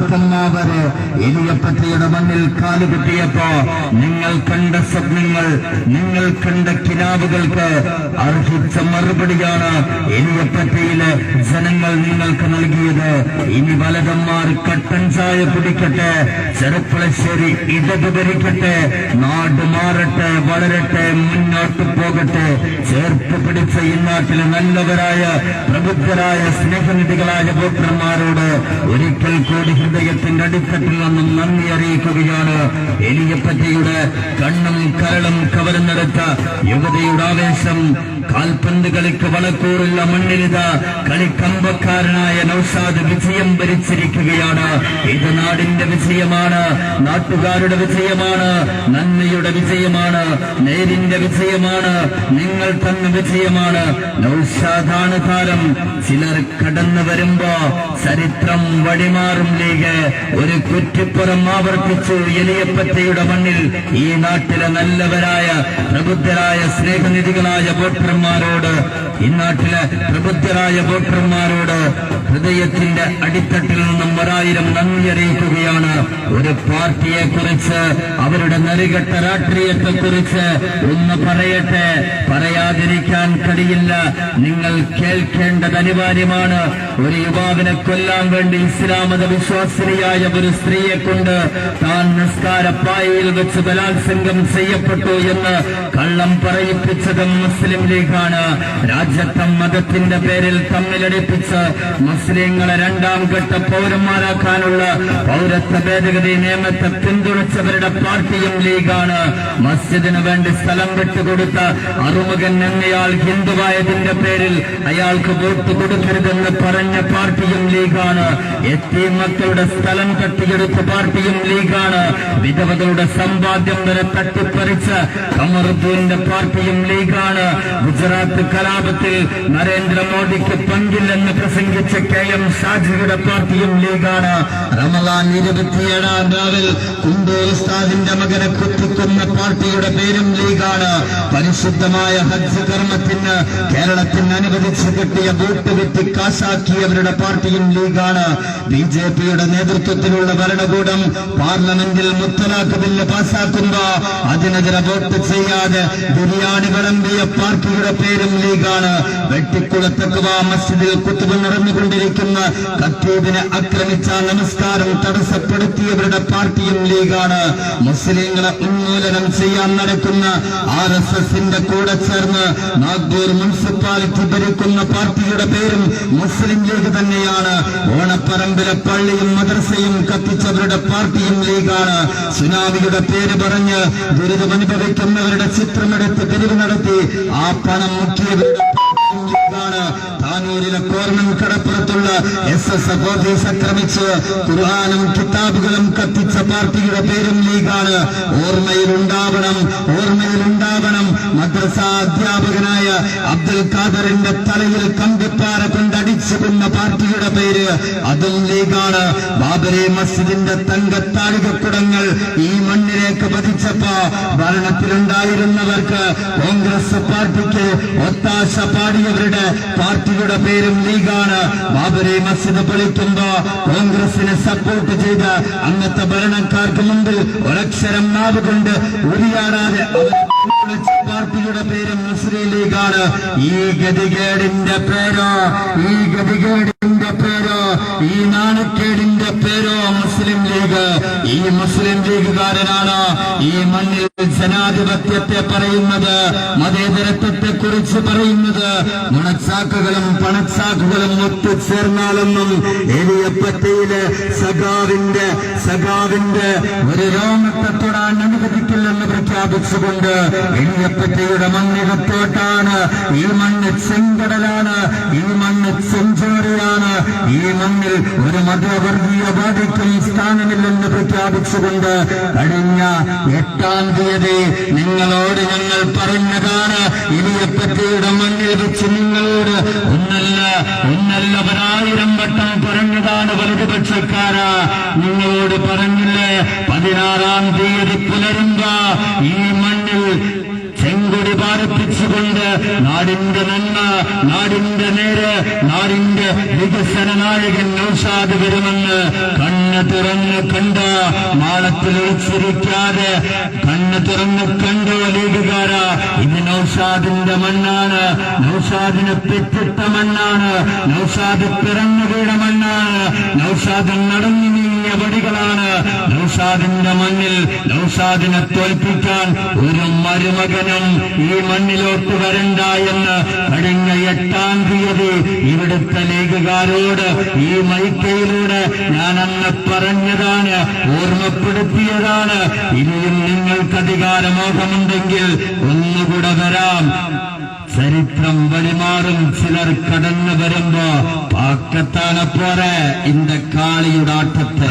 തുടക്കമാവര് ഇനിയപ്പറ്റയുടെ മണ്ണിൽ കാലുകുട്ടിയപ്പോ നിങ്ങൾ കണ്ട സ്വപ്നങ്ങൾ നിങ്ങൾ കണ്ട കിനാവുകൾക്ക് അർഹിച്ച മറുപടിയാണ് ഇനിയപ്പറ്റയിലെ ജനങ്ങൾ നിങ്ങൾക്ക് നൽകിയത്. ഇനി വലതന്മാർ കട്ടൻ ചായ കുടിക്കട്ടെ ചെറുപ്പളശ്ശേരി ഇടത് ഭരിക്കട്ടെ നാട് മാറട്ടെ വളരട്ടെ മുന്നോട്ട് പോകട്ടെ. ചേർത്ത് പിടിച്ച ഈ നാട്ടിലെ നല്ലവരായ പ്രബുദ്ധരായ സ്നേഹനിധികളായ വോട്ടർമാരോട് ഒരിക്കൽ കൂടി ഹൃദയത്തിന്റെ അടിത്തട്ടിൽ നിന്നും നന്ദി അറിയിക്കുകയാണ്. എലിയപ്പറ്റയുടെ കണ്ണും കരളും കവരുന്നെടുത്ത യുവതയുടെ ആവേശം കാൽപന്ത് കളിക്ക് വളക്കൂറുള്ള മണ്ണിലിത കളിക്കമ്പക്കാരനായ നൌഷാദ് വിജയം ഭരിച്ചിരിക്കുകയാണ് ഇത് നാടിന്റെ വിജയമാണ് നാട്ടുകാരുടെ വിജയമാണ് നന്മയുടെ വിജയമാണ് നേരിന്റെ വിജയമാണ് നിങ്ങൾ തന്നെ വിജയമാണ്. നൌഷാദാണ് താരം. ചിലർ കടന്നു വരുമ്പോ ചരിത്രം വഴിമാറും ലീഗ്. ഒരു കുറ്റിപ്പുറം ആവർത്തിച്ചു എലിയപ്പറ്റയുടെ മണ്ണിൽ ഈ നാട്ടിലെ നല്ലവരായ പ്രബുദ്ധരായ സ്നേഹനിധികളായ വോട്ടർമാരോട് ഈ നാട്ടിലെ പ്രബുദ്ധരായ വോട്ടർമാരോട് ഹൃദയത്തിന്റെ അടിത്തട്ടിൽ നിന്നും ഒരായിരം നന്ദി അറിയിക്കുകയാണ്. ഒരു പാർട്ടിയെ കുറിച്ച് അവരുടെ നരികെട്ട രാഷ്ട്രീയത്തെ കുറിച്ച് ഒന്ന് പറയട്ടെ. പറയാതിരിക്കാൻ കഴിയില്ല. നിങ്ങൾ കേൾക്കേണ്ടത് അനിവാര്യമാണ്. ഒരു യുവാവിനെ കൊല്ലാൻ വേണ്ടി ഇസ്ലാമത വിശ്വാസിനിയായ ഒരു സ്ത്രീയെ കൊണ്ട് താൻ നിസ്കാരപ്പായയിൽ വെച്ച് ബലാത്സംഗം ചെയ്യപ്പെട്ടു എന്ന് കള്ളം പറയിപ്പിച്ചതും മുസ്ലിം ലീഗാണ് രാജ്യത്തും മതത്തിന്റെ പേരിൽ തമ്മിലടിപ്പിച്ച് മുസ്ലിങ്ങളെ രണ്ടാം ഘട്ട പൗരന്മാരാക്കാനുള്ള പൗരത്വ ഭേദഗതി നിയമത്തെ പിന്തുണച്ചവരുടെ പാർട്ടിയും ലീഗാണ്. മസ്ജിദിന് വേണ്ടി സ്ഥലം വിട്ടുകൊടുത്ത അറുമുഖൻ എന്നയാൾ ഹിന്ദുവായതിന്റെ പേരിൽ അയാൾക്ക് വോട്ട് കൊടുക്കരുതെന്ന് പറഞ്ഞ പാർട്ടിയും ലീഗാണ്. എത്തി മക്കളുടെ സ്ഥലം തട്ടിയെടുത്ത പാർട്ടിയും ലീഗാണ്. വിധവകളുടെ സമ്പാദ്യം വരെ തട്ടിപ്പറിച്ച കമറുദ്ദീന്റെ പാർട്ടിയും ലീഗാണ്. ഗുജറാത്ത് കലാപത്തിൽ നരേന്ദ്രമോദിക്ക് പങ്കില്ലെന്ന് പ്രസംഗിച്ച കെ എം ഷാജിയുടെ പാർട്ടിയും ലീഗാണ്. റമലാൻ ഇരുപത്തിയേഴാം രാവിൽ കുണ്ടൂർ ഉസ്താദിന്റെ മകനെ കുത്തിക്കുന്ന പാർട്ടിയുടെ പേരും ലീഗാണ്. പരിശുദ്ധമായ ഹജ്ജ് കർമ്മത്തിന് കേരളത്തിന് അനുവദിച്ച് കിട്ടിയ വോട്ട് വിറ്റ് കാശാക്കിയവരുടെ പാർട്ടിയും ലീഗാണ്. ബി ജെ പിയുടെ നേതൃത്വത്തിലുള്ള ഭരണകൂടം പാർലമെന്റിൽ മുത്തലാഖ് ബില്ല് പാസാക്കുമ്പോ അതിനെതിരെ വോട്ട് ചെയ്യാതെ ബിരിയാണി വിളമ്പിയ പാർട്ടിയുടെ പേരും ലീഗാണ്. വെട്ടിക്കുളത്തക്കുവ മസ്ജിദിൽ കുത്തുബ് നടന്നുകൊണ്ടിരിക്കുന്ന കത്തീബിനെ ആക്രമിച്ച നമസ്കാരം തടസ്സപ്പെടുത്തിയവരുടെ പാർട്ടിയും ലീഗാണ്. മുസ്ലിങ്ങളെ ഉന്മൂലനം ചെയ്യാൻ നടക്കുന്ന ആർ എസ് എസിന്റെ കൂടെ ചേർന്ന് നാഗ്പൂർ മുനിസിപ്പാലിറ്റി ഭരിക്കുന്ന പാർട്ടിയുടെ പേരും മുസ്ലിം ലീഗ് തന്നെയാണ്. ഓണപ്പറമ്പിലെ പള്ളിയും മദ്രസയും കത്തിച്ചവരുടെ പാർട്ടിയും ലീഗാണ്. സുനാമിയുടെ പേര് പറഞ്ഞ് ദുരിതമനുഭവിക്കുന്നവരുടെ ചിത്രമെടുത്ത് പിരിവ് നടത്തി ആ പണം മുക്കിയത് താനൂരിലെ കിതാബുകളും കത്തിച്ച പാർട്ടിയുടെ പേരും ലീഗാണ്. ഓർമ്മയിലുണ്ടാവണം ഓർമ്മയിലുണ്ടാവണം. മദ്രസ അധ്യാപകനായ അബ്ദുൽ ഖാദറിന്റെ തലയിൽ കമ്പിപ്പാറ കൊന്ന പാർട്ടിയുടെ പേര് അതിൽ ലീഗാണ്. ബാബരി മസ്ജിദിന്റെ തങ്കത്താഴികക്കുടങ്ങൾ ഈ മണ്ണിലേക്ക് പതിച്ചപ്പോ ഭരണത്തിലുണ്ടായിരുന്നവർക്ക് കോൺഗ്രസ് പാർട്ടിക്ക് ഒത്താശ പാടിയവരുടെ പാർട്ടിയുടെ പേരും ലീഗാണ്. ബാബരി മസ്ജിദ് പൊളിക്കുമ്പോ കോൺഗ്രസിനെ സപ്പോർട്ട് ചെയ്ത അന്നത്തെ ഭരണക്കാർക്ക് മുമ്പിൽ ഒരക്ഷരം നാവ് കൊണ്ട് ഉരിയാടാതെ അവർ പാർട്ടിയുടെ പേര് മുസ്ലിം ലീഗാണ് ഈ ഗതികേടിന്റെ പേരോ ഈ ഗതികേടിന്റെ പേരോ ഈ നാണക്കേടിന്റെ പേരോ മുസ്ലിം ലീഗ്. ഈ മുസ്ലിം ലീഗുകാരനാണ് ഈ മണ്ണിൽ ജനാധിപത്യത്തെ പറയുന്നത് മതേതരത്വത്തെ കുറിച്ച് പറയുന്നത് നുണച്ചാക്കുകളും പണച്ചാക്കുകളും ഒത്തുചേർന്നാലൊന്നും എലിയപ്പറ്റയിലെ സഖാവിന്റെ സഖാവിന്റെ ഒരു രോമത്തെ തൊടാൻ അനുവദിക്കില്ലെന്ന് പ്രഖ്യാപിച്ചുകൊണ്ട് എലിയപ്പറ്റയുടെ മണ്ണിടത്തോട്ടാണ് ഈ മണ്ണ് ചെങ്കടലാണ് ഈ മണ്ണ് ചെഞ്ചോരയാണ് ഈ മണ്ണിൽ ഒരു മതവർഗീയ മതവർഗീയവാദിക്കും സ്ഥാനമില്ലെന്ന് പ്രഖ്യാപിച്ചുകൊണ്ട് കഴിഞ്ഞ എട്ടാം തീയതി നിങ്ങളോട് ഞങ്ങൾ പറഞ്ഞതാണ്. ഇലിയപ്പറ്റയുടെ മണ്ണിൽ വെച്ച് നിങ്ങളോട് ഒന്നല്ല ഒന്നല്ല ഒരായിരം വട്ടം പറഞ്ഞതാണ് വലതുപക്ഷക്കാരാ. നിങ്ങളോട് പറഞ്ഞില്ലേ പതിനാറാം തീയതി പുലരുമ്പോ ഈ മണ്ണിൽ ചെങ്കൊടി പാർപ്പിച്ചുകൊണ്ട് നാടിന്റെ നന്മ നാടിന്റെ നേര് നാടിന്റെ വികസന നായകൻ നൌഷാദ് വരുമെന്ന് കണ്ണ് തുറന്ന് കണ്ട മാളത്തിൽ ഒളിച്ചിരിക്കാതെ കണ്ണ് തുറന്ന് കണ്ടോ ലീഗുകാര ഇത് നൌഷാദിന്റെ മണ്ണാണ് നൗഷാദിനെ പെറ്റിട്ട മണ്ണാണ് നൌഷാദ് പിറന്നു വീണ മണ്ണാണ് നൗഷാദ് നടന്നു നീങ്ങിയ നൌസാദിന്റെ മണ്ണിൽ നൌസാദിനെ തോൽപ്പിക്കാൻ ഒരു മരുമകനും ഈ മണ്ണിലോട്ട് വരണ്ട എന്ന് കഴിഞ്ഞ എട്ടാം തീയതി ഇവിടുത്തെ ലീഗുകാരോട് ഈ മൈക്കയിലൂടെ ഞാൻ അന്ന് പറഞ്ഞതാണ് ഓർമ്മപ്പെടുത്തിയതാണ്. ഇനിയും നിങ്ങൾക്ക് അധികാരമോഹമുണ്ടെങ്കിൽ ഒന്നുകൂടെ വരാം. ചരിത്രം വഴിമാറും ചിലർ കടന്നു വരുമ്പോ പാക്കത്താണ് പോരെ ഇന്റെ കാളിയുടെ ആട്ടത്തെ